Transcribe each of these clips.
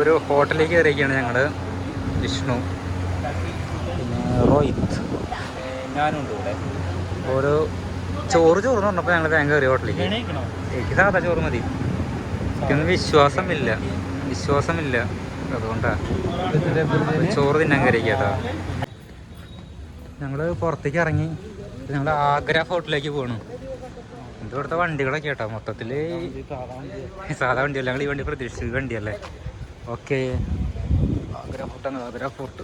ഒരു ഹോട്ടലിലേക്ക് കയറിയിരിക്കുകയാണ് ഞങ്ങൾ വിഷ്ണു. റോഹിത്. ഞാനുണ്ട് ഇവിടെ. ഒരു ചോറ് ചോറ് എന്ന് പറഞ്ഞപ്പോൾ ഞങ്ങൾ ബാങ്ക് കയറി ഹോട്ടലിലേക്ക്. എനിക്ക് സാധാ ചോറ് മതി. എനിക്കൊന്നും വിശ്വാസമില്ല. വിശ്വാസമില്ല. അതുകൊണ്ടാണ് ചോറ് തിന്നാൻ കയറി കേട്ടോ. ഞങ്ങൾ പുറത്തേക്ക് ഇറങ്ങി. ഞങ്ങൾ ആഗ്ര ഹോട്ടലിലേക്ക് പോകണം ഇത് ഇവിടുത്തെ വണ്ടികളൊക്കെ കേട്ടോ. മൊത്തത്തിൽ സാധാ വണ്ടിയല്ല ഞങ്ങൾ ഈ വണ്ടി പ്രതീക്ഷിച്ച വണ്ടിയല്ലേ. ഓക്കെ. ആഗ്ര ഫോർട്ടാണ് ആഗ്ര ഫോർട്ട്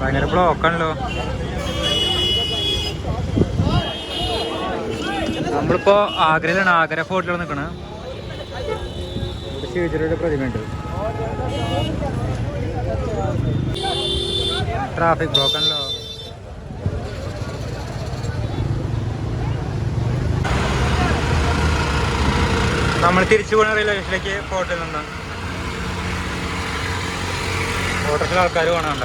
ഭയങ്കര ബ്ലോക്കാണല്ലോ നമ്മളിപ്പോ ആഗ്രയിലാണ് ആഗ്ര ഫോർട്ടിലാണ് നിൽക്കണത് ശിവചിരയുടെ പ്രതിമയുണ്ട്. ട്രാഫിക് ബ്ലോക്ക് നമ്മൾ തിരിച്ചു പോകുന്ന റെയിൽവേ സ്റ്റേഷനിലേക്ക് ഫോർട്ടിൽ നിന്ന് ഫോട്ടോസിൽ ആൾക്കാർ കാണാണ്ട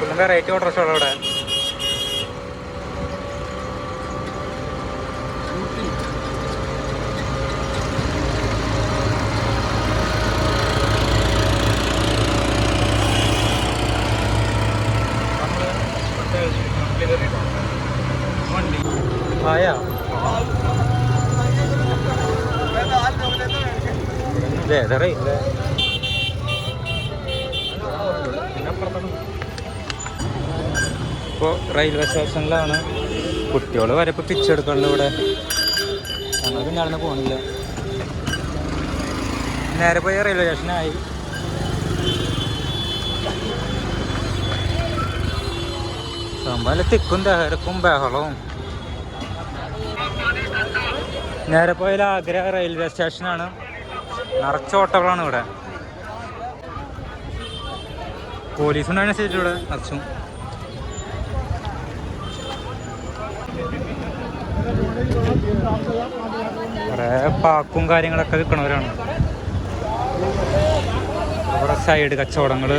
റേറ്റ് വെറൈറ്റി ഓട്ടോറിക്ഷ അവിടെ. ആയാ? വേദറയില്ല ഇപ്പോൾ റെയിൽവേ സ്റ്റേഷനിലാണ് കുട്ടികൾ വരെ ഇപ്പോൾ പിച്ചെടുക്കണല്ലോ ഇവിടെ. ഞങ്ങൾ പിന്നെ അവിടെ പോകണില്ല നേരെ പോയ റെയിൽവേ സ്റ്റേഷനായി. സംഭവം തിക്കും തിരക്കും ബഹളവും. നേരെ പോയാൽ ആഗ്ര റെയിൽവേ സ്റ്റേഷനാണ് നിറച്ച ഓട്ടോകളാണ് ഇവിടെ. പോലീസ് ഉണ്ടായിരുന്ന ഇവിടെ നിറച്ചും. പാക്കും കാര്യങ്ങളൊക്കെ വിൽക്കണവരാണ് കുറേ സൈഡ് കച്ചവടങ്ങൾ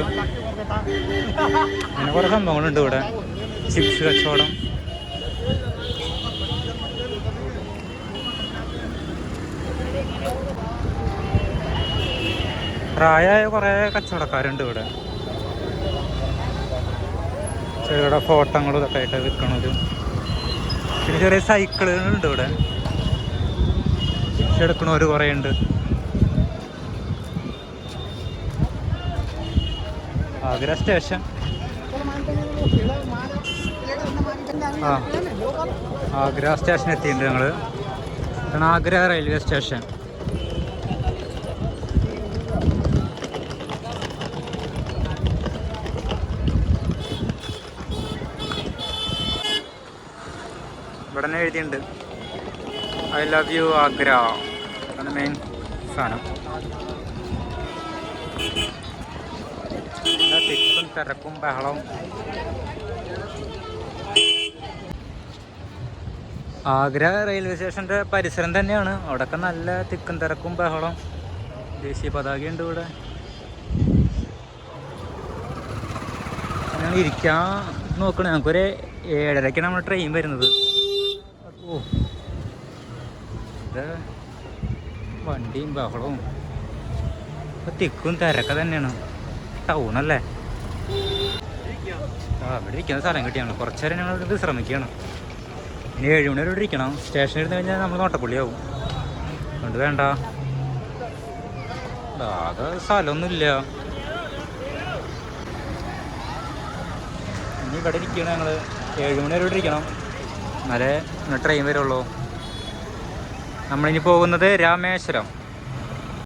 അങ്ങനെ കുറേ സംഭവങ്ങളുണ്ട് ഇവിടെ. ചിപ്സ് കച്ചവടം. പ്രായമായ കുറേ കച്ചവടക്കാരുണ്ട് ഇവിടെ. ചെറുകിട ഫോട്ടങ്ങളും ഇതൊക്കെ ആയിട്ട് വിൽക്കണത് പിന്നെ ചെറിയ സൈക്കിളുകളുണ്ട് ഇവിടെ. എടുക്കണവർ കുറേ ഉണ്ട് ആഗ്ര സ്റ്റേഷൻ. ആ ആഗ്ര സ്റ്റേഷൻ എത്തിയിട്ടുണ്ട് ഇതാണ് ആഗ്ര റെയിൽവേ സ്റ്റേഷൻ. ഇവിടെ തന്നെ എഴുതിയിട്ടുണ്ട് ഐ ലവ് യു ആഗ്ര. അതാണ് മെയിൻ സാധനം തിക്കും തിരക്കും ബഹളവും ആഗ്ര റെയിൽവേ സ്റ്റേഷന്റെ പരിസരം തന്നെയാണ്. അവിടെയൊക്കെ നല്ല തിക്കും തിരക്കും ബഹളം. ദേശീയ പതാകയുണ്ട് ഇവിടെ. ഞങ്ങൾ ഇരിക്കാൻ നോക്കണേ. നമുക്കൊരു ഏഴരയ്ക്കാണ് നമ്മുടെ ട്രെയിൻ വരുന്നത്. ഓ. വണ്ടിയും ബഹളവും. ഇപ്പൊ തിക്കും തിരക്ക തന്നെയാണ്. ടൗണല്ലേ ആ ഇവിടെ ഇരിക്കുന്ന സ്ഥലം കിട്ടിയാണ്. കുറച്ച് നേരം ഞങ്ങൾ വിശ്രമിക്കുകയാണ് ഇനി ഏഴ് മണി വരെ ഇരിക്കണം. സ്റ്റേഷനിൽ ഇരുന്ന് കഴിഞ്ഞാൽ നമ്മൾ നോട്ടപ്പുള്ളിയാവും. അതുകൊണ്ട് വേണ്ട. ആകെ സ്ഥലമൊന്നുമില്ല. ഇനി ഇവിടെ ഇരിക്കണം ഞങ്ങൾ ഏഴ് മണി വരെ ഇരിക്കണം. എന്നാലേ ട്രെയിൻ വരുള്ളൂ. നമ്മളിനി പോകുന്നത് രാമേശ്വരം.